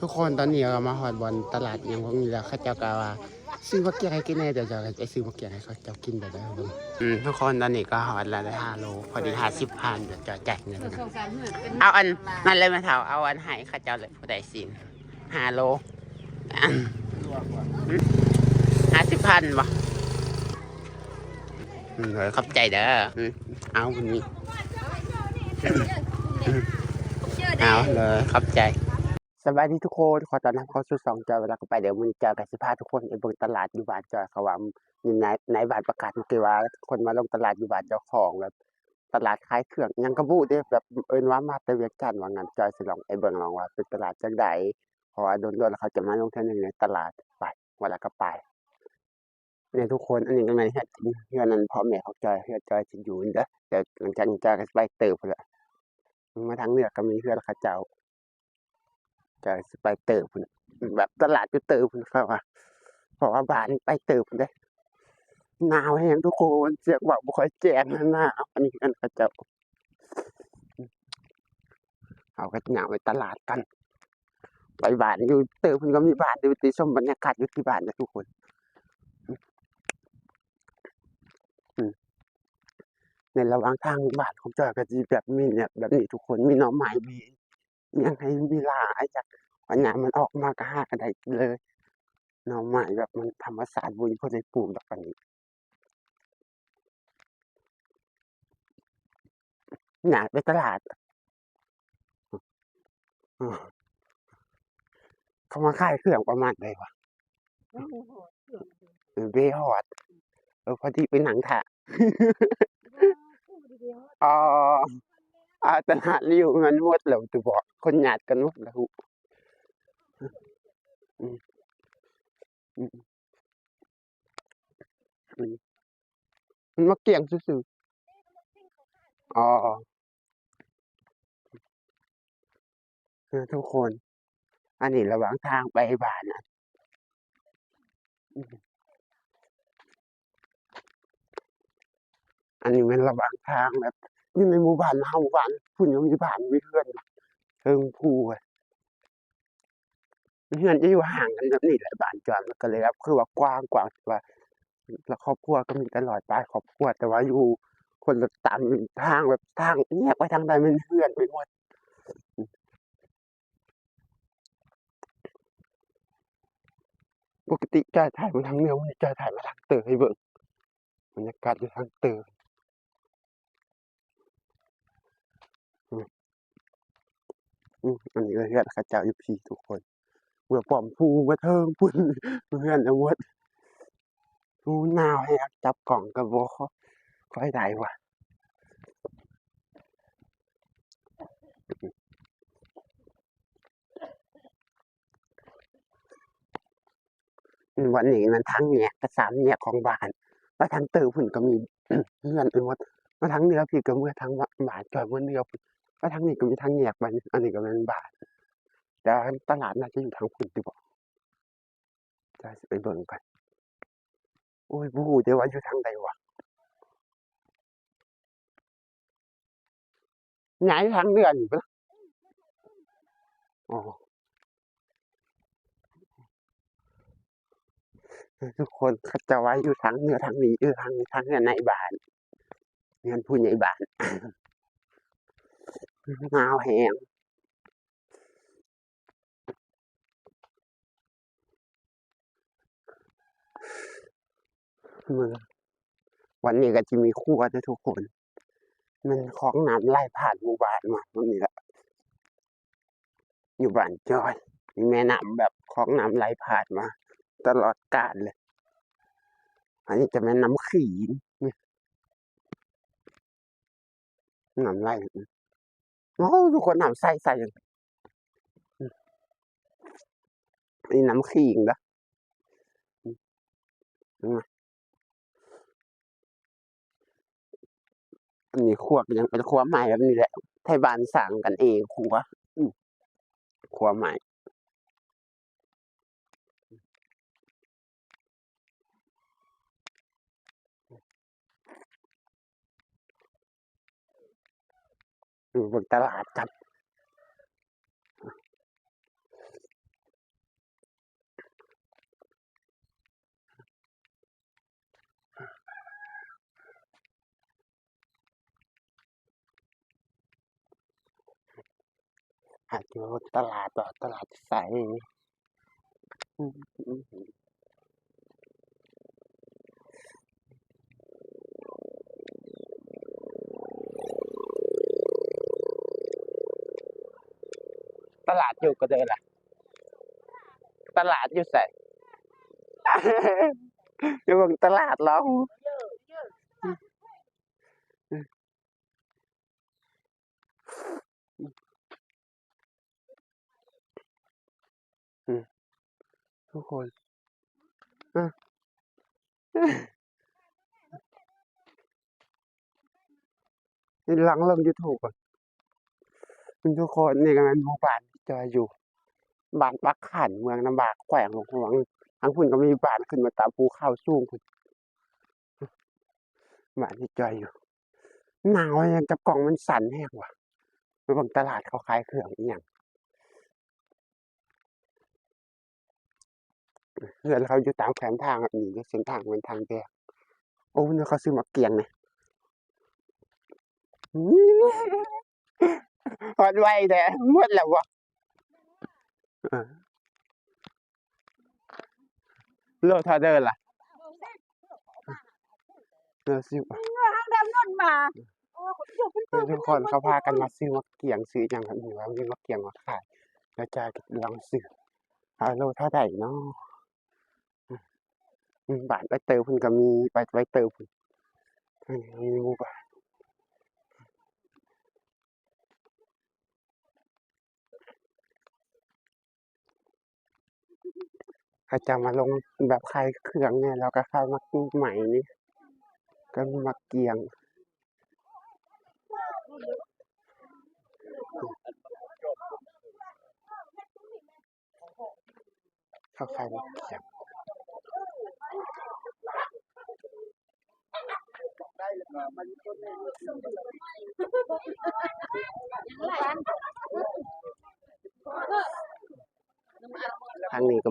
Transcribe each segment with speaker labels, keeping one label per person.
Speaker 1: ทุกคนตอนนี้เรามาหอดบอลตลาดอย่างพวกนี้แล้วเข้าเจ้ากาว่าซื้อมะเกียงให้กินแน่เดี๋ยวจะไปซื้อมะเกียงให้เขาเจ้ากินแต่ได้ครับอืมทุกคนตอนนี้ก็หอดแล้วได้ห้าโลพอดีห้าสิบพันเดี๋ยวจะแจกเงิน
Speaker 2: ส่วน
Speaker 1: นะ
Speaker 2: สองสามหมื่นเป็น
Speaker 1: เอาอันนั่นเลยมาเถาเอาอันให้เข้าเจ้าเลยผู้ใดสินห้าโลห้าสิบพันบ่อืมเลยขอบใจเด้ออืมเอาวันนี้เอาเลยขอบใจ สบายดีทุกคนขอต้อนรับเข้าสู่สองจอยเวลาก็ไปเดี๋ยวมันจะกับสิพาทุกคนไปเบิ่งตลาดอยู่บานจอยเขาว่ามีนายนายบานประกาศเมื่อกี้ว่าคนมาลงตลาดอยู่บานเจ้าของแบบตลาดขายเครื่องยังกระบูเด้แบบเอิ้นว่ามาแต่เวียงจันทน์ว่างั้นจอยสิลองไปเบิ่งลองว่าเป็นตลาดจังไดเพราะว่าโดนๆแล้วเขาจะมาลงเทื่อหนึงในตลาดไปเวละก็ไปเนี่ยทุกคนอันนี้ก็ไม่เฮ็ดเฮือนนั้นพ่อแม่เขาจอยเฮือจอยสิอยู่นี่เด้อแต่หลังจากนี้จอยก็ไปเติบพุ่นละมาทางเหนือก็มีเฮือนเขาเจ้า ก็สิไปเติบพุ่นแบบตลาดจะเติบพุ่นเขาว่าเพราะว่าบ้านไปเติบพุ่นเด้หนาวแฮงทุกคนเสียงเว้าบ่ค่อยแจ้งนะหนาวอันนี้กันเขาเจ้าเอาก็ย่างไปตลาดกันไปบ้านอยู่เติบพุ่นก็มีบ้านอยู่ติชมบรรยากาศอยู่ที่บ้านนะทุกคนในระหว่างทางบ้านของจอยก็สิแบบมีเนี่ยแบบนี้ทุกคนมีน่องไม้มี ยังให้มีหลายจักปัญญามันออกมาก็หากันได้เลยหน่อไม้แบบมันธรรมศาสตร์บุญเพิ่นได้ปลูกดอกปานนี้อยากไปตลาดอือเขามาขายเครื่องประมาณใดวะเออเบฮอดเออพอดีไปหนังถ่าอ๋อ อาตลาดริวมันหมดแล้วตุบอกคนญาติกันหมดแล้วอืมอืมอืมมันมาเกี่ยงซื่อๆอ๋อทุกคน อันนี้ระหว่างทางไปบ้านนะอันนี้มันระหว่างทางแบบ อยู่ในหมู่บ้านเฮาบ้านพุ่นยังมีบ้านมีเรือนเทิงภูอะเรือนจะอยู่ห่างกันแบบนี้แหละบ้านจอนก็เลยแบบคือว่ากว้างกว่าว่าแล้วครอบครัวก็มีตลอดไปครอบครัวแต่ว่าอยู่คนละตามทางแบบทางแยกไปทางใดมันเรือนไปหมดปกติจอยถ่ายมาทางเหนือวันนี้จอยถ่ายมาทางเตอให้เบิ่งบรรยากาศอยู่ทางเตออื อันนี้ก็เรือนเขาเจ้าอยู่พี่ทุกคนเมื่อป้อมภูมาเทิงพุ่นเรือนเอาหมดภูหนาวแฮงจับกล้องก็บ่ค่อยได้ว่ะวันนี้มันทางแยกก็สามแยของบ้านว่าทางเตอพุ่นก็มีเรือนไปหมดว่าทางเนื้อพี่ก็เมื่อทางบ้านจอยเมื่อเนือพุ่น ว่าทางนี้ก็มีทางแยกไปอันนี้ก็แม่นบานแต่ตลาดน่าจะอยู่ทางพุ่นดี๋ยวสิไปเบิ่งกัน โอ้ยบูเด้ว่าอยู่ทางใดวะย้ายทางเหนือนี่บ่ล่ะอ๋อทุกคนเขาจ้าว่าอยู่ทางเหนือทางนี้เออทางทางเรือนในบ้านเรือนผู้ใหญ่บ้าน หนาวแฮงมือวันนี้ก็สิมีครัวเด้อทุกคน มันของน้ำไหลผ่านหมู่บ้านมาตรงนี้แหละอยู่บ้านจอยมีแม่น้ำแบบของน้ำไหลผ่านมา ตลอดกาลเลย อันนี้จะแม่นน้ำขีนน้ำไหล โอ้ทุกคนน้ำใสๆอย่างอืมอันนี้น้ำขิงนะอันนี้ขวดยังเป็นขวดใหม่แบบนี้แหละไทยบ้านสั่งกันเองครัวะขวดใหม่ บึกตลาดจับอาจจะตลาดต่อตลาดใส ตลาดอยู่ก็เดินล่ะ ตลาดอยู่ใส่อยู่บนตลาดเราอืมทุกคนอะนี่หลังเริ่มยูทูบอะคุณทุกคนนี่กำลังหมู่บ้าน จอยอยู่บ้านปักขันเมืองน้ำบากแขวงหลวงหลวงทั้งคุณก็มีบ้านขึ้นมาตามภูเขาสูงคุณบ้านที่จอยอยู่หนาวยังจับกล่องมันสั่นแห้งว่ะไปบางตลาดเขาขายเครื่องอีหยังเพื่อนเขาอยู่ตามแขนทางอะนี่เส้นทางมันทางแยกโอ้เนี่ยเขาซื้อมาเกียงเนี่ยฮอดไวแต่หมดแล้ววะ โลเทาเดินล่ะเออสิบ
Speaker 2: ดำนนมาโอ้ยเป็น
Speaker 1: เพื่อนทุกคนเขาพากันมาซื้อมะเกียงซื้ออย่างกันอยู่ว่ามีมะเกียงมาขายแล้วจะลองซื้อเอาโลเท่าไหร่เนาะอืมอืมบาทใบเตยเพุ่นก็มีใบใบเตยเพุ่นอันนี้มีหมูบาท เขาจะมาลงแบบขายเครื่องเนี่ยแล้วก็เข้ามะกรูดใหม่นี่ก็มีมะเกียงเข้าขายมะเกียงทางนี้ก็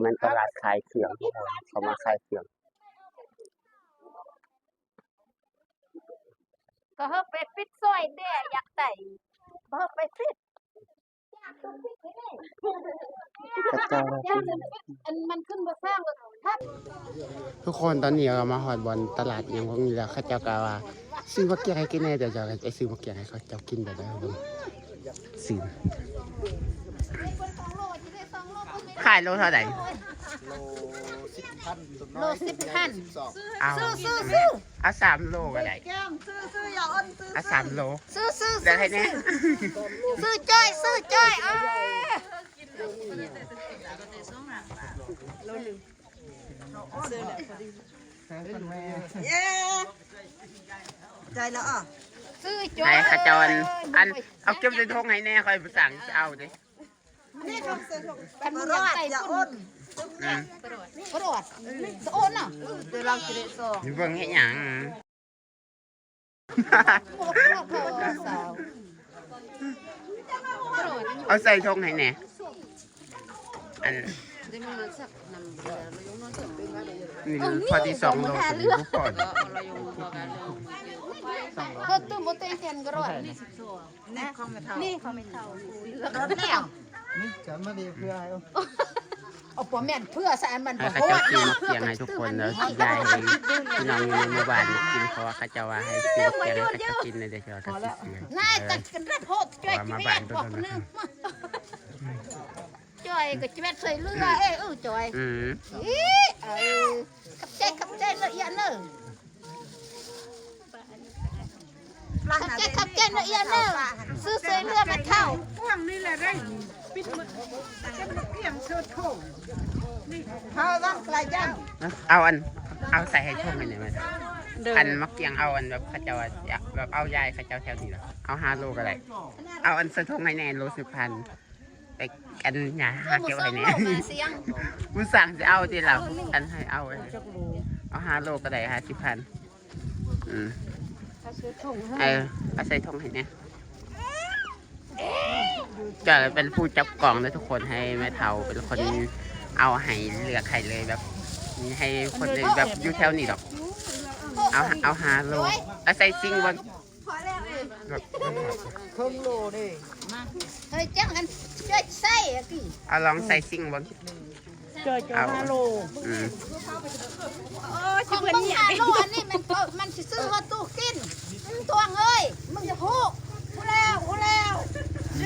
Speaker 1: เป็นตลาดขายเครื่องทุกคนเขามาขายเครื่อง
Speaker 2: ก็เฮาไปปิดซอยแด่อยากได้บ่เฮาไปปิด
Speaker 1: พระเจ้า
Speaker 2: ย่างจะปิดอันมันขึ้นบ่สร้างเลยถ้า
Speaker 1: ทุกคนตอนนี้เรามาหอดบอลตลาดอย่างพวกนี้แล้วเขาเจ้าก็ว่าซื้อมะเกียงให้กินแน่เดี๋ยวจะไอ้ซื้อมะเกียงให้เขาเจ้ากินแบบได้บ่ซื้อ ขายโลเท่าไหร่
Speaker 2: โลสิบพัน
Speaker 1: เอา
Speaker 2: ซื้อซื้อซื้อ
Speaker 1: เอาสามโลก็ได้
Speaker 3: แก้มซื้อซื้ออย่าอ้อนซื้อ
Speaker 1: เอาสามโล
Speaker 2: ซื้อซื้อ
Speaker 1: เดี๋ยวให้แน่
Speaker 2: ซื้อจ้อยซื้อจ้อยเอ้ย
Speaker 3: เย้ใจแล้วอะ
Speaker 2: ซื้อ
Speaker 1: ไห
Speaker 2: จ้อนย
Speaker 1: เขาเจ้าอันอันเอาเก็บในทงให้แน่คอยไปสั่งจะเอาดิ
Speaker 3: นี่ทำเสร็จ
Speaker 2: กัน
Speaker 3: ม
Speaker 2: มึง
Speaker 3: ร
Speaker 2: อยาก
Speaker 3: อด
Speaker 2: ได้
Speaker 3: อย่า
Speaker 2: คุ
Speaker 3: อ้
Speaker 2: ณ
Speaker 3: น
Speaker 1: อืม
Speaker 2: กระโดดสะโอนน่ะ
Speaker 3: เดี๋ยวเราจะได้สอง
Speaker 1: อยู่เบิ่งให้หยัง
Speaker 2: พวกพวกเขาสาวกระโดด
Speaker 1: เอาใส่ทงให้แน่อัน
Speaker 2: ได้มันสักนำเรือเรายงนอนสักเป็นว่าอะไร
Speaker 1: นี่พอดีสองโลถึงทุกคน
Speaker 2: เรายงพอกันเพิ่มตุ้มบ่เตเห็นกระโดด
Speaker 3: นี่เขาไม่เท่า
Speaker 2: นี่เขาไม่เท่าร
Speaker 3: ถแล้ว
Speaker 4: นี่จะมาดีเพื่อให้เอา
Speaker 2: เอาปอแม่นเพื่อสารมัน
Speaker 1: ให้
Speaker 2: บ่
Speaker 1: เขา
Speaker 2: โห
Speaker 1: เจ้า
Speaker 2: ด
Speaker 1: ซื้อมาเกียงให้ทุกคนแล้วยายให้พี่น้องอยู่ในหมู่บ้านกินเพราะว่าเขาเจ้าว่าให้ซื้อมาเกียงให้เขาเจ้ากินเลยเดี๋ยวเขาจะซื้อนา
Speaker 2: ยตัดกันได้โพดจ้อยจิแม่บอกนึงจ้อยก็จิแม่เคยเลือเอ้เออจ้อย
Speaker 1: อืม
Speaker 2: อีเออขับใจขับใจละเอียดเนอะขับใจขับใจละเอียดเนอะซื้อเสยเลือดมันเข้า
Speaker 3: พ่วงนี่แหละได้ ปิดมือจะมาเกี่ยงเสื้อโถนี่เขาต้องกลายย่าง
Speaker 1: เอาอัน เอาใส่ให้ทงให้หน่อยไหมอันมักเกียงเอาอันแบบเขาเจ้าว่าอยากแบบเอายายเขาเจ้าแถวนี้เหรอเอาห้าโลก็ได้เอาอันใส่ทงให้แน่โลสิบพันไปกันอย่าหาเก็บไว้แน่
Speaker 2: เสียง
Speaker 1: มึงสั่งจะเอาดิเราฉันให้เอาไว้เอาห้าโลก็ได้ห้าสิบพันอืมเออเอาใส่ทงให้เนี่ย จะเป็นผู้จับกล่องเลยทุกคนให้แม่เทาเป็นคนเอาให้เลือกให้เลยแบบให้คนเลยแบบอยู่แถวนี้ดอก เอาเอาห้าโลเอาใส่ซิงบน
Speaker 2: พอแล้วเออ
Speaker 3: ครึ่งโลนี่
Speaker 2: เฮ้ยจังอันช่วยใส่อะกี่
Speaker 1: เอาลองใส่ซิ่งบน
Speaker 3: เจอเจอห้าโล
Speaker 1: อืม
Speaker 2: ของมึงหาโลอันนี้มันก็มันสิซื้อมาตู้กินมึงทวงเอ้ยมึงจะพูกกูแล้วกูแล้ว
Speaker 1: ใ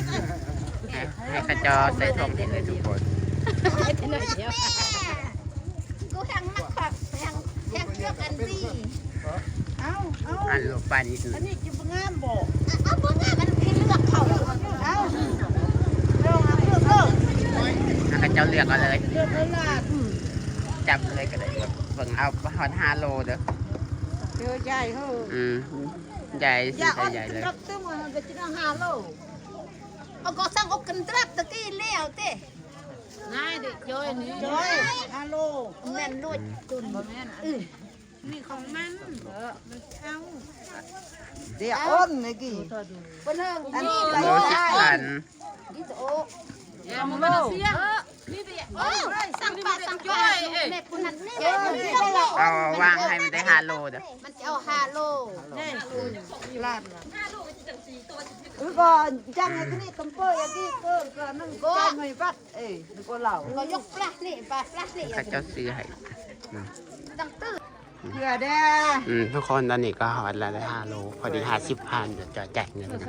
Speaker 1: ห้ให้ข้าเจอใส่ทองให้เลยทุกคน
Speaker 2: กูแทงมักขับแทงแทงเชือกอันซี่
Speaker 3: เอาเอา
Speaker 1: อันลูกปลานิดหนึ
Speaker 3: อัน
Speaker 1: ง
Speaker 3: นี้จะงามบ่
Speaker 2: เอาบิ่งอะมันกินเลือกเขา
Speaker 3: เอาเองเอาเองเลิก
Speaker 1: ให้ข้าเจ้าเลือกเอาเลย
Speaker 3: เรื่องเลยล่ะ
Speaker 1: จับเลยก็ได้เบิ่งเอาฮอดห้าโลเด้อ
Speaker 3: เจอะใหญ่เขา
Speaker 1: อืมใหญ่สิ
Speaker 3: อย่า
Speaker 1: ใส่
Speaker 3: อ่อน
Speaker 1: ใหญ่เลย
Speaker 3: ตึ้งมันก็จะห้าโล
Speaker 2: เอาก็สั่งอกกันตรักตะกี้แล้วเต้
Speaker 3: ง่ายดิจอยนี่จอยห้าโล
Speaker 2: แม่นลุดตุนบ่แม่นอือ
Speaker 3: นี่ของมันเออมันเอาเดี๋ยวอ้นนี่กี่
Speaker 2: เพิ่นเฮิง
Speaker 3: อันนี้
Speaker 1: โลสิบพัน
Speaker 2: นี่โต
Speaker 3: สองโล
Speaker 2: โอ้สั่ งปลาสั่งปลาแม่คุณนั่นนี่เด้อ
Speaker 1: เอาวางให้มันได้ห้าโลเด้อ
Speaker 2: มันจะเอา5โล
Speaker 3: นี่ลาดละอือก่อนจังไอ้ที่นี่กำเปอร์อย่างที่เกินก็นั่งก็ไม่ปัดเอ้ยนึกว่าเหล่า
Speaker 2: ก็ยกปลานี่ปลาปลานี่
Speaker 1: ข้าเจ้าซื้อให้
Speaker 2: ตั้งตื้อ
Speaker 3: เพื่อแด้
Speaker 1: อืมทุกคนตอนนี้ก็ฮอดแล้วได้ห้าโลพอดีห้าสิบพันเดี๋ยวจะจ่ายเงินนะ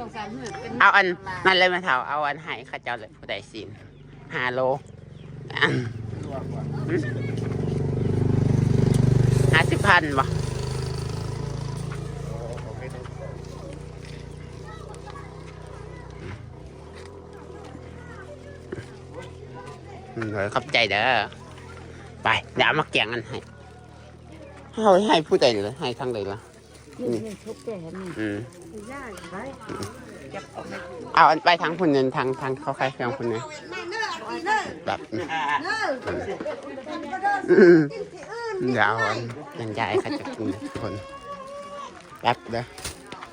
Speaker 1: เอาอันนั่นเลยมาเถาเอาอันให้ข้าเจ้าเลยผู้ใดสินห้าโลอัน ห้าสิบพันบ่อืมเดี๋ยวขอบใจเด้อ ไปเดี๋ยวเอามาแกงกันให้เอาให้ผู้ใดเลยให้ทางใดล่ะนี่อืมเอาอันไปทางพุ่นเนินทางทางเขาใครเครื่องพุ่นเนิน แบบยาอันยังยายเขาจะกินทุกคนแป๊บเด้อ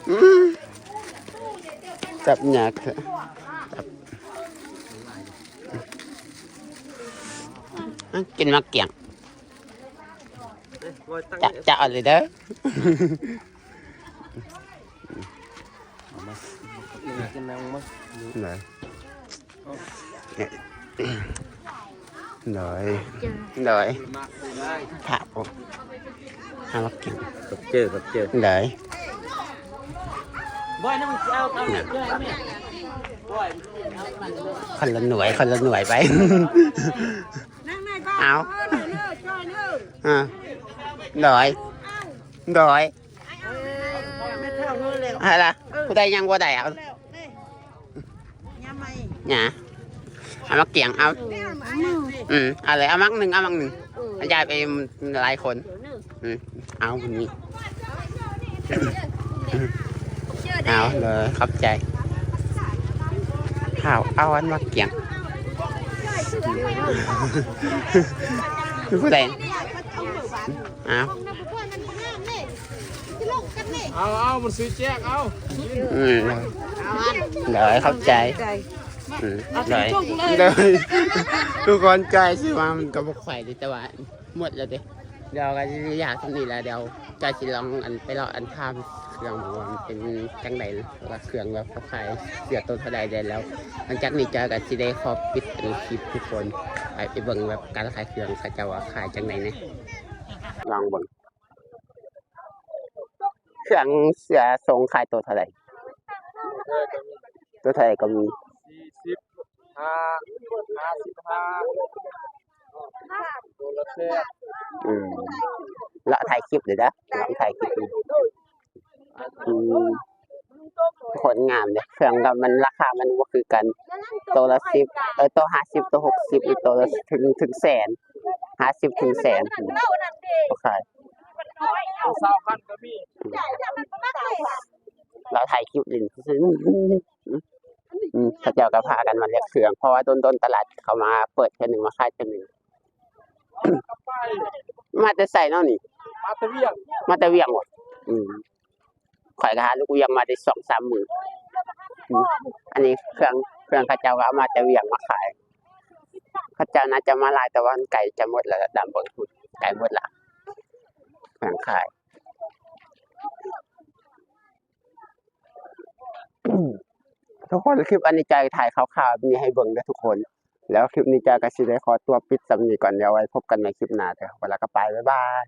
Speaker 1: อืมแบหยากเถอะแบกินมาเกี่ยงจะจะเอาเลยเด้อ Này. Rồi. Rồi. Thả bộ. Hai mắt kiếm.
Speaker 4: กับเจอกับเจอ
Speaker 1: Đấy.
Speaker 4: บ่อยนะมึงเอาเอาเนี่ยด้วยแม่
Speaker 1: Con là nuổi, con là nuổi vậy.
Speaker 3: นั่งในบ้าน
Speaker 1: เอา
Speaker 3: มัเกียงเอา อืมอะไรเอามักห
Speaker 1: นึ่งเอามักห
Speaker 3: นึ่งยายไป
Speaker 1: หลายค
Speaker 3: นอื
Speaker 1: มเอาแบบนี้เอาเลยขอบใจข้าวเอาอันมัเกียงคือแรงเอา
Speaker 4: เอาเอามันซื้อแจกเอา
Speaker 1: เด๋ยเข้าใจ เลยเลยทุกคนใจสิว่ามันก็บกไข่ดิแต่ว่าหมดแล้วเด้เดี๋ยวก็จะอยากทำนี่แหล้วเดี๋ยวใจะสิลองอันไปลองอันทำเครื่องดูว่ามันเป็นจังใดว่าเครื่องแบบเขาขายเสือตัวเท่าใดได้แล้วหลังจากนี้เจอกันสิได้ขอปิดเป็นคลิปทุกคนไปไปเบิ่งแบบการขายเครื่องเขาเจะว่าขายจังไหนเนี่ยลองเบิ่งเครื่องเสือทรงขายตัวเท่าไหร่ตัวเท่าไหร่ก็มี
Speaker 4: สี่สิบ ห้าห้าสิบห้าตัวละแค่
Speaker 1: อืมแล้วถ่ายคลิปเลยนะลองถ่ายคลิปดูอืมผลงามเลยเครื่องก็มันราคามันว่าคือกัน ตัวละสิบเออตัวห้าสิบตัวหกสิบอีกตัวละถึงถึงแสนห้าสิบถึงแสนโอเค
Speaker 4: ตัวสาวพันก็มี
Speaker 1: เราถ่ายคลิปลินซึ่ง อืมเขาเจ้าก็พากันมาเรียกเครื่อง เพราะว่าต้นต้นๆตลาดเขามาเปิดแค่หนึ่งมาขายแค่หนึ่ง
Speaker 4: ไป
Speaker 1: มาแต่ใส่เนาะนี่
Speaker 4: มาตะเวียง
Speaker 1: มาแต่เวียงหมดอืมข่อยก็หาลูกเวียงมาได้สองสามหมื่นอืมอันนี้เครื่องเครื่องเข้าเจ้าก็เอามาแต่เวียงมาขายเข้าเจ้าน่าจะมาหลายแต่ว่าไก่จะหมดแล้วดำเบิงทุนไก่หมดละเครื่องขาย ทุกคนคลิปอันนี้ใจถ่ายข่าวๆมีให้เบิ่งด้อทุกคน แล้วคลิปนี้จะก็สิได้ขอตัวปิดสำนีก่อนเดี๋ยวไว้พบกันในคลิปหน้าเถอะเวลาก็ไปบ๊ายบาย